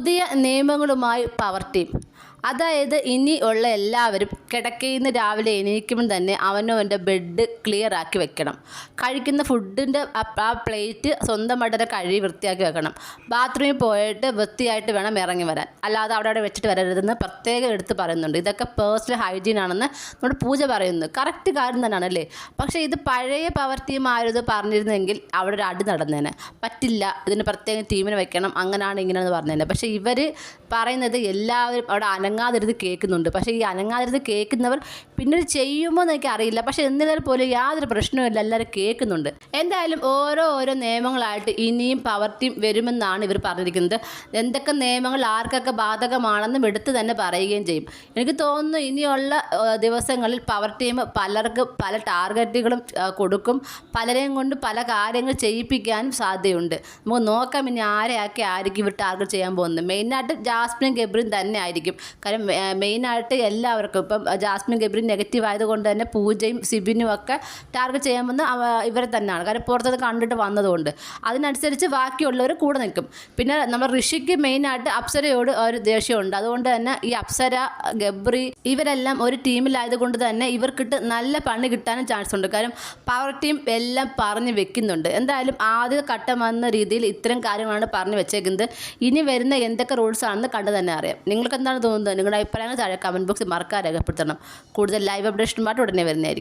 പുതിയ നിയമങ്ങളുമായി power team അതായത് ഇനി ഉള്ള എല്ലാവരും കിടക്കയിൽ നിന്ന് രാവിലെ എണീക്കുമ്പോൾ തന്നെ അവനവന്റെ ബെഡ് ക്ലിയർ ആക്കി വെക്കണം. കഴിക്കുന്ന ഫുഡിന്റെ ആ പ്ലേറ്റ് സ്വന്തമായിട്ട് തന്നെ കഴുകി വൃത്തിയാക്കി വെക്കണം. ബാത്റൂമിൽ പോയിട്ട് വൃത്തിയായിട്ട് വേണം ഇറങ്ങി വരാൻ. അല്ലാതെ അവിടെ അവിടെ വെച്ചിട്ട് വരരുതെന്ന് പ്രത്യേകം എടുത്ത് പറയുന്നുണ്ട്. ഇതൊക്കെ പേഴ്സണൽ ഹൈജീൻ ആണെന്ന് നമ്മുടെ പൂജ പറയുന്നു. കറക്റ്റ് കാര്യം തന്നെയാണ് അല്ലേ പക്ഷേ ഇത് പഴയ പവർ ടീം പറഞ്ഞിരുന്നെങ്കിൽ അവിടെ ഒരു അടി നടന്നേനെ. പറ്റില്ല. ഇതിന് പ്രത്യേകം ടീമിന് വെക്കണം. അങ്ങനെയാണ് ഇങ്ങനെയെന്ന് പറഞ്ഞേനെ. പക്ഷേ ഇവർ പറയുന്നത് എല്ലാവരും അവിടെ അനങ്ങാതിരുന്ന് കേൾക്കുന്നുണ്ട്. പക്ഷേ ഈ അനങ്ങാതിരുന്ന് കേൾക്കുന്നവർ പിന്നീട് ചെയ്യുമോ എന്ന് എനിക്ക് അറിയില്ല പക്ഷേ എന്നിരുന്നാൽ പോലും യാതൊരു പ്രശ്നവുമില്ല എല്ലാവരും കേൾക്കുന്നുണ്ട്. എന്തായാലും ഓരോ ഓരോ നിയമങ്ങളായിട്ട് ഇനിയും പവർ ടീം വരുമെന്നാണ് ഇവർ പറഞ്ഞിരിക്കുന്നത്. എന്തൊക്കെ നിയമങ്ങൾ ആർക്കൊക്കെ ബാധകമാണെന്നും എടുത്ത് തന്നെ പറയുകയും ചെയ്യും. എനിക്ക് തോന്നുന്നു ഇനിയുള്ള ദിവസങ്ങളിൽ പവർ ടീം പലർക്ക് പല ടാർഗറ്റുകളും കൊടുക്കും. പലരെയും കൊണ്ട് പല കാര്യങ്ങൾ ചെയ്യിപ്പിക്കാനും സാധ്യതയുണ്ട്. നമുക്ക് നോക്കാം ഇനി ആരെയാക്കി ആയിരിക്കും ഇവർ ടാർഗറ്റ് ചെയ്യാൻ പോകുന്നത്. മെയിനായിട്ട് ജാസ്മിനും ഗബ്രിയും തന്നെ ആയിരിക്കും. കാര്യം മെയിനായിട്ട് എല്ലാവർക്കും ഇപ്പം ജാസ്മിൻ ഗബ്രി നെഗറ്റീവ് ആയതുകൊണ്ട് തന്നെ പൂജയും സിബിനും ഒക്കെ ടാർഗറ്റ് ചെയ്യാൻ വന്ന ഇവരെ തന്നെയാണ്. കാരണം പുറത്തത് കണ്ടിട്ട് വന്നതുകൊണ്ട്. അതിനനുസരിച്ച് ബാക്കിയുള്ളവർ കൂടെ നിൽക്കും. പിന്നെ നമ്മൾ ഋഷിക്ക് മെയിനായിട്ട് അപ്സരയോട് ഒരു ദേഷ്യമുണ്ട്. അതുകൊണ്ട് തന്നെ ഈ അപ്സര ഗബ്രി ഇവരെല്ലാം ഒരു ടീമിലായതുകൊണ്ട് തന്നെ ഇവർക്കിട്ട് നല്ല പണി കിട്ടാനും ചാൻസ് ഉണ്ട്. കാരണം പവർ ടീം എല്ലാം പറഞ്ഞ് വെക്കുന്നുണ്ട്. എന്തായാലും ആദ്യ ഘട്ടം വന്ന രീതിയിൽ ഇത്തരം കാര്യങ്ങളാണ് പറഞ്ഞു വെച്ചേക്കുന്നത്. ഇനി വരുന്ന എന്തൊക്കെ റൂൾസ് ആണെന്ന് കണ്ടു തന്നെ അറിയാം. നിങ്ങൾക്ക് എന്താണ് തോന്നുന്നത്. നിങ്ങളുടെ അഭിപ്രായങ്ങൾ താഴെ കമന്റ് ബോക്സിൽ മറക്കാൻ രേഖപ്പെടുത്തണം. കൂടുതൽ ലൈവ് അപ്ഡേഷനുമായിട്ട് ഉടനെ വരുന്നതായിരിക്കും.